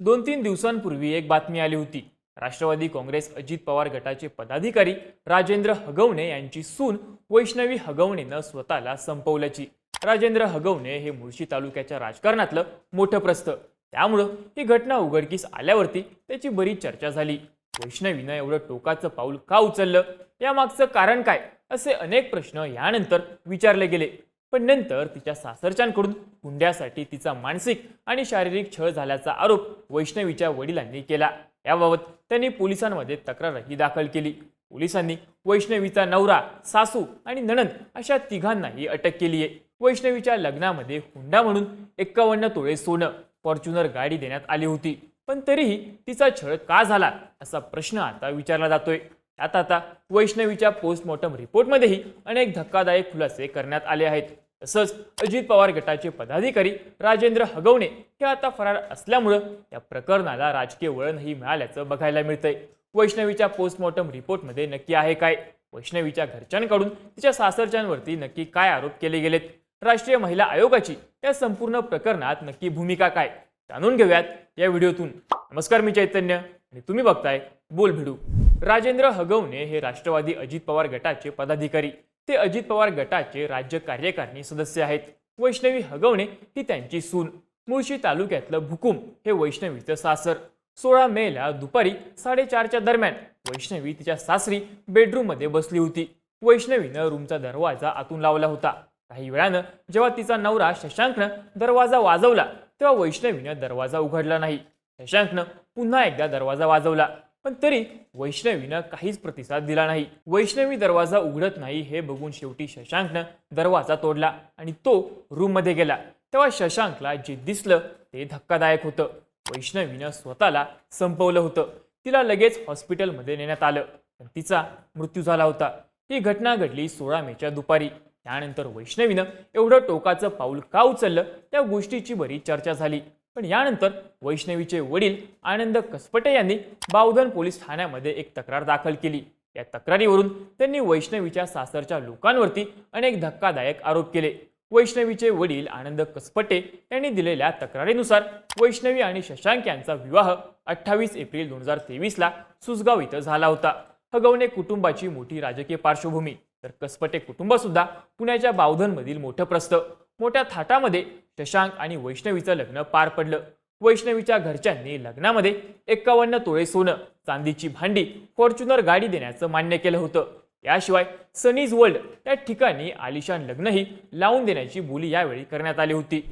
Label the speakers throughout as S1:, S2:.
S1: दोन तीन दिवसांपूर्वी एक बातमी आली होती. राष्ट्रवादी काँग्रेस अजित पवार गटाचे पदाधिकारी राजेंद्र हगवणे यांची सून वैष्णवी हगवणेनं स्वतःला संपवल्याची. राजेंद्र हगवणे हे मुळशी तालुक्याच्या राजकारणातलं मोठं प्रस्थ. त्यामुळं ही घटना उघडकीस आल्यावरती त्याची बरीच चर्चा झाली. वैष्णवीनं एवढं टोकाचं पाऊल का उचललं? यामागचं कारण काय? असे अनेक प्रश्न यानंतर विचारले गेले. पण नंतर तिच्या सासरच्यांकडून हुंड्यासाठी तिचा मानसिक आणि शारीरिक छळ झाल्याचा आरोप वैष्णवीच्या वडिलांनी केला. याबाबत त्यांनी पोलिसांमध्ये तक्रारही दाखल केली. पोलिसांनी वैष्णवीचा नवरा सासू आणि नणंद अशा तिघांनाही अटक केली आहे. वैष्णवीच्या लग्नामध्ये हुंडा म्हणून एक्कावन्न तोळे सोनं फॉर्च्युनर गाडी देण्यात आली होती. पण तरीही तिचा छळ का झाला असा प्रश्न आता विचारला जातोय. त्यात आता वैष्णवीच्या पोस्टमॉर्टम रिपोर्टमध्येही अनेक धक्कादायक खुलासे करण्यात आले आहेत. तसंच अजित पवार गटाचे पदाधिकारी राजेंद्र हगवणे हे आता फरार असल्यामुळं या प्रकरणाला राजकीय वळणही मिळाल्याचं बघायला मिळतंय. वैष्णवीच्या पोस्टमॉर्टम रिपोर्टमध्ये नक्की आहे काय? वैष्णवीच्या घरच्यांकडून तिच्या सासरच्यांवरती नक्की काय आरोप केले गेलेत? राष्ट्रीय महिला आयोगाची या संपूर्ण प्रकरणात नक्की भूमिका काय? जाणून घेऊयात या व्हिडिओतून. नमस्कार मी चैतन्य आणि तुम्ही बघताय बोल भिडू राजेंद्र हगवणे हे राष्ट्रवादी अजित पवार गटाचे पदाधिकारी. ते अजित पवार गटाचे राज्य कार्यकारिणी सदस्य आहेत. वैष्णवी हगवणे ही त्यांची सून. मुळशी तालुक्यातलं भुकुम हे वैष्णवीचं सासर. सोळा मेला दुपारी साडेचारच्या दरम्यान वैष्णवी तिच्या सासरी बेडरूममध्ये बसली होती. वैष्णवीनं रूमचा दरवाजा आतून लावला होता. काही वेळानं जेव्हा तिचा नवरा शशांकनं दरवाजा वाजवला तेव्हा वैष्णवीनं दरवाजा उघडला नाही. शशांकनं पुन्हा एकदा दरवाजा वाजवला. पण तरी वैष्णवीनं काहीच प्रतिसाद दिला नाही. वैष्णवी दरवाजा उघडत नाही हे बघून शेवटी शशांकनं दरवाजा तोडला आणि तो रूममध्ये गेला. तेव्हा शशांकला जे दिसलं ते धक्कादायक होतं. वैष्णवीनं स्वतःला संपवलं होतं. तिला लगेच हॉस्पिटलमध्ये नेण्यात आलं. पण तिचा मृत्यू झाला होता. ही घटना घडली सोळा मेच्या दुपारी. त्यानंतर वैष्णवीनं एवढं टोकाचं पाऊल का उचललं? त्या गोष्टीची बरी चर्चा झाली. पण यानंतर वैष्णवीचे वडील आनंद कसपटे यांनी बावधन पोलीस ठाण्यामध्ये एक तक्रार दाखल केली. या तक्रारीवरून त्यांनी वैष्णवीच्या सासरच्या लोकांवरती अनेक धक्कादायक आरोप केले. वैष्णवीचे वडील आनंद कसपटे यांनी दिलेल्या तक्रारीनुसार वैष्णवी आणि शशांक यांचा विवाह अठ्ठावीस एप्रिल दोन हजार तेवीसला सुसगाव इथं झाला होता. हगवणे कुटुंबाची मोठी राजकीय पार्श्वभूमी. तर कसपटे कुटुंब सुद्धा पुण्याच्या बावधनमधील मोठं प्रस्थ. मोठ्या थाटामध्ये शशांक आणि वैष्णवीचं लग्न पार पडलं. वैष्णवीच्या घरच्यांनी लग्नामध्ये एक्कावन्न तोळे सोनं चांदीची भांडी फॉर्च्युनर गाडी देण्याचं मान्य केलं होतं. याशिवाय सनीज वर्ल्ड या ठिकाणी आलिशान लग्नही लावून देण्याची बोली यावेळी करण्यात आली होती.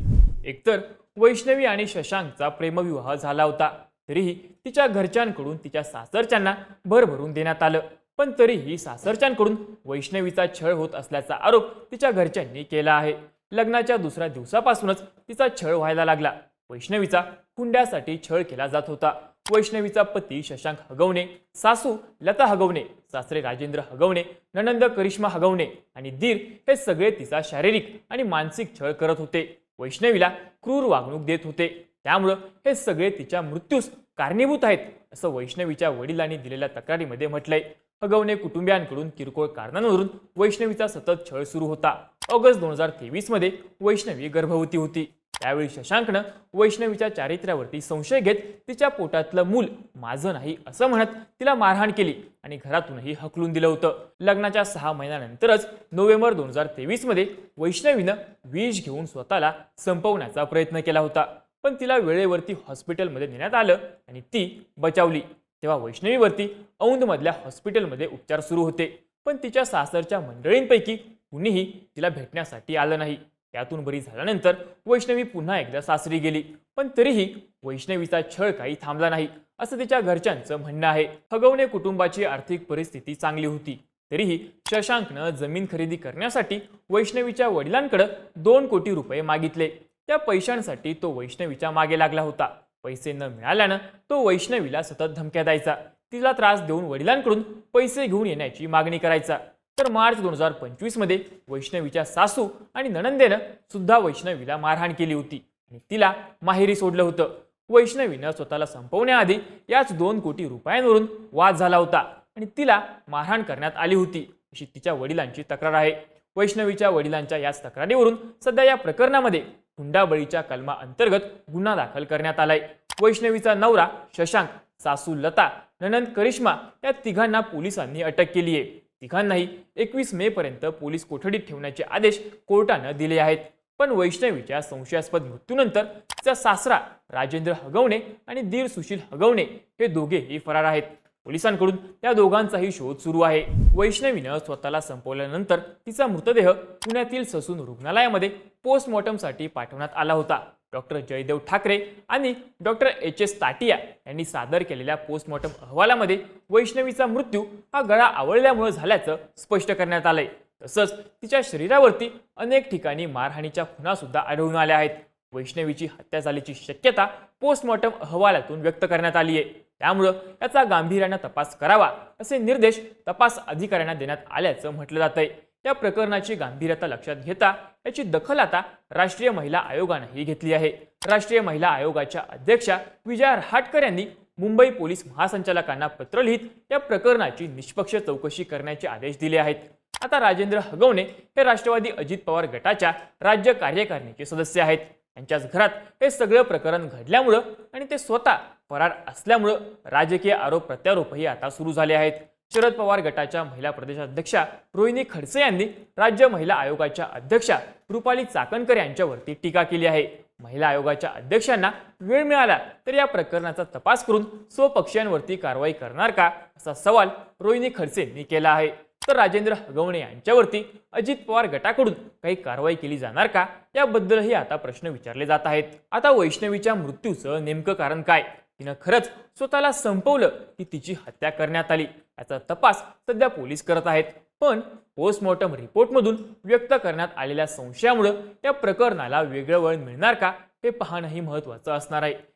S1: एकतर वैष्णवी आणि शशांकचा प्रेमविवाह झाला होता तरीही तिच्या घरच्यांकडून तिच्या सासरच्यांना भरभरून देण्यात आलं. पण तरीही सासरच्यांकडून वैष्णवीचा छळ होत असल्याचा आरोप तिच्या घरच्यांनी केला आहे. लग्नाच्या दुसऱ्या दिवसापासूनच तिचा छळ व्हायला लागला. वैष्णवीचा हुंड्यासाठी छळ केला जात होता. वैष्णवीचा पती शशांक हगवणे सासू लता हगवणे सासरे राजेंद्र हगवणे ननंद करिश्मा हगवणे आणि दीर हे सगळे तिचा शारीरिक आणि मानसिक छळ करत होते. वैष्णवीला क्रूर वागणूक देत होते. त्यामुळं हे सगळे तिच्या मृत्यूस कारणीभूत आहेत असं वैष्णवीच्या वडिलांनी दिलेल्या तक्रारीमध्ये म्हटलंय. हगवणे कुटुंबियांकडून किरकोळ कारणांवरून वैष्णवीचा सतत छळ सुरू होता. ऑगस्ट दोन हजार तेवीसमध्ये वैष्णवी गर्भवती होती. त्यावेळी शशांकनं वैष्णवीच्या चारित्र्यावरती संशय घेत तिच्या पोटातलं मूल माझं नाही असं म्हणत तिला मारहाण केली आणि घरातूनही हकलून दिलं होतं. लग्नाच्या सहा महिन्यानंतरच नोव्हेंबर दोन हजार तेवीसमध्ये वैष्णवीनं विष घेऊन स्वतःला संपवण्याचा प्रयत्न केला होता. पण तिला वेळेवरती हॉस्पिटलमध्ये नेण्यात आलं आणि ती बचावली. तेव्हा वैष्णवीवरती औंधमधल्या हॉस्पिटलमध्ये उपचार सुरू होते. पण तिच्या सासरच्या मंडळींपैकी कुणीही तिला भेटण्यासाठी आलं नाही. त्यातून बरी झाल्यानंतर वैष्णवी पुन्हा एकदा सासरी गेली. पण तरीही वैष्णवीचा छळ काही थांबला नाही असं तिच्या घरच्यांचं म्हणणं आहे. हगवणे कुटुंबाची आर्थिक परिस्थिती चांगली होती. तरीही शशांकनं जमीन खरेदी करण्यासाठी वैष्णवीच्या वडिलांकडे दोन कोटी रुपये मागितले. त्या पैशांसाठी तो वैष्णवीच्या मागे लागला होता. पैसे न मिळाल्यानं तो वैष्णवीला सतत धमक्या द्यायचा. तिला त्रास देऊन वडिलांकडून पैसे घेऊन येण्याची मागणी करायचा. तर मार्च दोन हजार पंचवीसमध्ये वैष्णवीच्या सासू आणि नणंदेनं सुद्धा वैष्णवीला मारहाण केली होती. आणि तिला माहेरी सोडलं होतं. वैष्णवीनं स्वतःला संपवण्याआधी याच दोन कोटी रुपयांवरून वाद झाला होता. आणि तिला मारहाण करण्यात आली होती. अशी तिच्या वडिलांची तक्रार आहे. वैष्णवीच्या वडिलांच्या याच तक्रारीवरून सध्या या प्रकरणामध्ये हुंडाबळीच्या कलमा अंतर्गत गुन्हा दाखल करण्यात आलाय. वैष्णवीचा नवरा शशांक सासू लता ननंद करिश्मा या तिघांना पोलिसांनी अटक केली आहे. तिघांनाही एकवीस मे पर्यंत पोलीस कोठडीत ठेवण्याचे आदेश कोर्टानं दिले आहेत. पण वैष्णवीच्या संशयास्पद मृत्यूनंतर तिचा सासरा राजेंद्र हगवणे आणि दीर सुशील हगवणे हे दोघेही फरार आहेत. पोलिसांकडून त्या दोघांचाही शोध सुरू आहे. वैष्णवीनं स्वतःला संपवल्यानंतर तिचा मृतदेह पुण्यातील ससून रुग्णालयामध्ये पोस्टमॉर्टमसाठी पाठवण्यात आला होता. डॉक्टर जयदेव ठाकरे आणि डॉक्टर एच. एस. ताटिया यांनी सादर केलेल्या पोस्टमॉर्टम अहवालामध्ये वैष्णवीचा मृत्यू हा गळा आवळल्यामुळे झाल्याचं स्पष्ट करण्यात आलंय. तसंच तिच्या शरीरावरती अनेक ठिकाणी मारहाणीच्या खुणा सुद्धा आढळून आल्या आहेत. वैष्णवीची हत्या झाल्याची शक्यता पोस्टमॉर्टम अहवालातून व्यक्त करण्यात आली आहे त्यामुळं याचा गांभीर्यानं तपास करावा असे निर्देश तपास अधिकाऱ्यांना देण्यात आल्याचं म्हटलं जातंय. या प्रकरणाची गांभीर्यता लक्षात घेता याची दखल आता राष्ट्रीय महिला आयोगानंही घेतली आहे. राष्ट्रीय महिला आयोगाच्या अध्यक्षा विजया रहाटकर यांनी मुंबई पोलीस महासंचालकांना पत्र लिहित या प्रकरणाची निष्पक्ष चौकशी करण्याचे आदेश दिले आहेत. आता राजेंद्र हगवणे हे राष्ट्रवादी अजित पवार गटाच्या राज्य कार्यकारिणीचे सदस्य आहेत. त्यांच्याच घरात हे सगळं प्रकरण घडल्यामुळं आणि ते स्वतः फरार असल्यामुळं राजकीय आरोप प्रत्यारोपही आता सुरू झाले आहेत. शरद पवार गटाच्या महिला प्रदेशाध्यक्षा रोहिणी खडसे यांनी राज्य महिला आयोगाच्या अध्यक्षा रुपाली चाकणकर यांच्यावरती टीका केली आहे. महिला आयोगाच्या अध्यक्षांना वेळ मिळाला तर या प्रकरणाचा तपास करून स्वपक्षीयांवरती कारवाई करणार का असा सवाल रोहिणी खडसे यांनी केला आहे. तर राजेंद्र हगवणे यांच्यावरती अजित पवार गटाकडून काही कारवाई केली जाणार का? याबद्दलही आता प्रश्न विचारले जात आहेत. आता वैष्णवीच्या मृत्यूचं नेमकं कारण काय? तिनं खरंच स्वतःला संपवलं की तिची हत्या करण्यात आली? याचा तपास सध्या पोलीस करत आहेत. पण पोस्टमॉर्टम रिपोर्टमधून व्यक्त करण्यात आलेल्या संशयामुळं या प्रकरणाला वेगळं वळण मिळणार का? हे पाहणंही महत्त्वाचं असणार आहे.